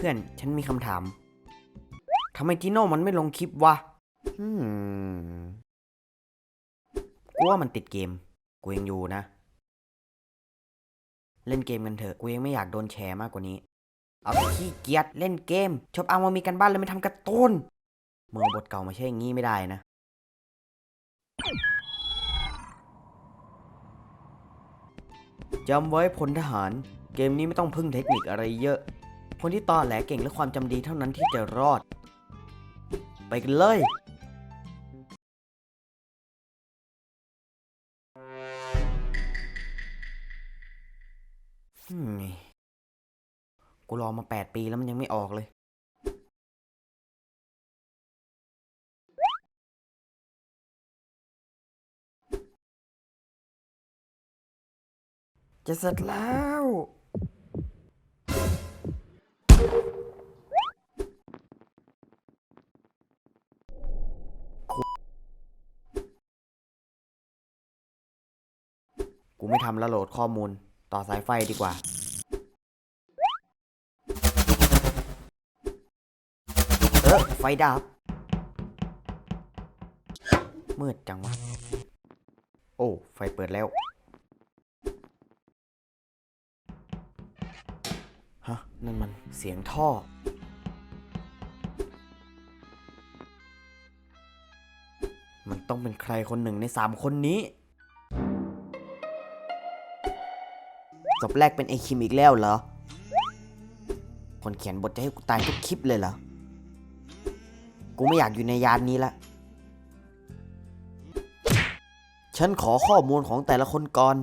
พื่อนฉันมีคำถามทำไมจีโน่มันไม่ลงคลิปวะอืมกูว่ามันติดเกม กูยังอยู่นะ เล่นเกมกันเถอะ กูยังไม่อยากโดนแชร์มากกว่านี้ เอาแต่ขี้เกียจเล่นเกม ชอบเอามามีกันบ้านแล้วไม่ทำกร์ตูนเมื่อบทเก่ามาใช่อย่างงี้ไม่ได้นะ จำไว้พลทหาร เกมนี้ไม่ต้องพึ่งเทคนิคอะไรเยอะ คนที่ตอแหลเก่งและความจำดีเท่านั้นที่จะรอด ไปกันเลย กูรอมาแปดปีแล้วมันยังไม่ออกเลย จะเสร็จแล้ว กูไม่ทำแล้วโหลดข้อมูลต่อสายไฟดีกว่า เออไฟดับ มืดจังวะ โอ้ ไฟเปิดแล้ว ฮะ นั่นมันเสียงท่อมันต้องเป็นใครคนหนึ่งในสามคนนี้ ศพแรกเป็นไอคิมอีกแล้วเหรอ คนเขียนบทจะให้กูตายทุกคลิปเลยเหรอ กูไม่อยากอยู่ในยานนี้ละ ฉันขอข้อมูลของแต่ละคนก่อน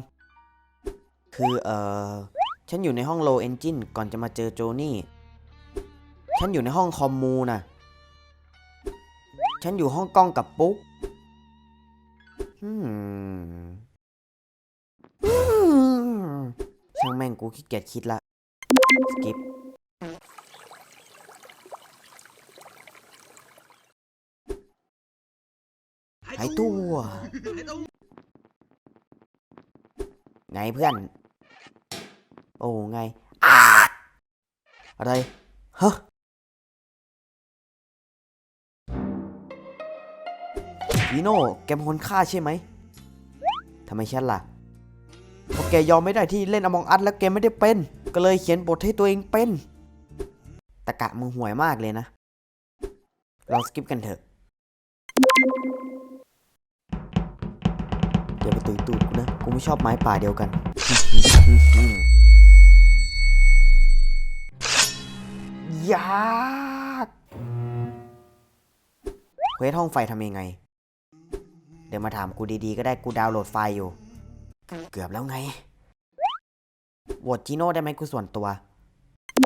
คือเอ่อ ฉันอยู่ในห้องโลเอนจินก่อนจะมาเจอโจนี่ ฉันอยู่ในห้องคอมมูนะฉันอยู่ห้องกล้องกับปุ๊กอืมอืมช่างแม่งกูขี้เกียจคิดละสกิปหายตัว ไงเพื่อน โอ้ไงออะไรฮะพีโน่แกเป็นคนฆ่าใช่ไหมทำไมฉันล่ะ เพราะแกยอมไม่ได้ที่เล่นอมองอัดแล้วแกไม่ได้เป็น ก็เลยเขียนบทให้ตัวเองเป็นตะกะมึงห่วยมากเลยนะ เราสกิปกันเถอะ เดี๋ยวไปตุยตูดกูนะ กูไม่ชอบไม้ป่าเดียวกัน ยากเควสห้องไฟทำยังไง เดี๋ยวมาถามกูดีๆ ก็ได้กูดาวน์โหลดไฟล์อยู่ เกือบแล้วไงโหวตจีโน่ได้ไหมกูส่วนตัว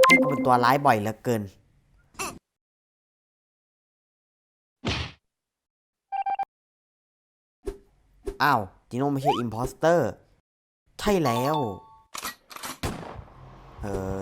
ให้กูเป็นตัวร้ายบ่อยเหลือเกิน อ้าว จีโน่ไม่ใช่อิมพอสเตอร์ ใช่แล้ว เออ